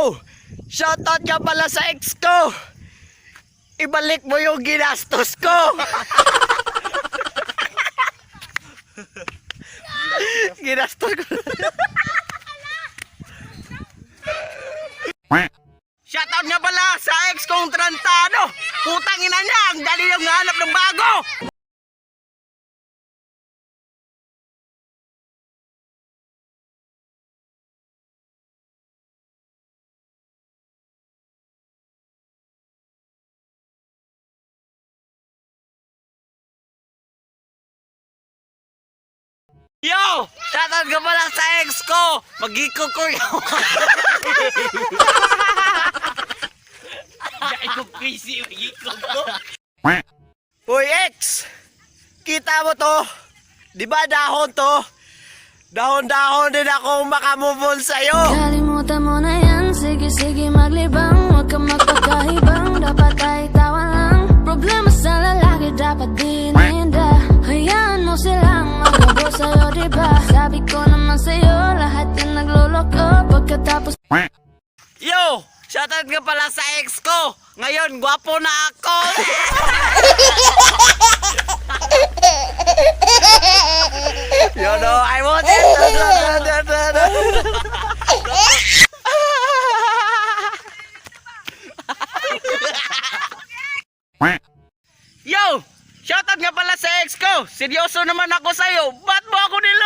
Yo! Shoutout ka pala sa ex ko! Ibalik mo yung ginastos ko! ginastos ko. Shoutout nga pala sa ex kong Trantano! Putang ina niya! Ang dali yung hanap ng bago! Yo! Shoutout ka pala sa ex ko! Magiko ko yun! Ikaw crazy, ikaw ko. Uy, ex! Kita mo to? Di ba dahon to? Dahon-dahon din ako makamove on sa'yo! Kalimutan mo na yan Sige, sige maglibang Huwag ka magpakahibang Dapat ay tawa lang Problema sa lalaki Dapat dininda Diba Sabi ko naman sa'yo Lahat yan nagluloko Pagkatapos Yo! Shoutout ka pala sa ex ko! Ngayon, gwapo na ako! you know, I want it! Shoutout nga pala sa ex ko. Seryoso naman ako sa'yo. Ba't mo ako nila?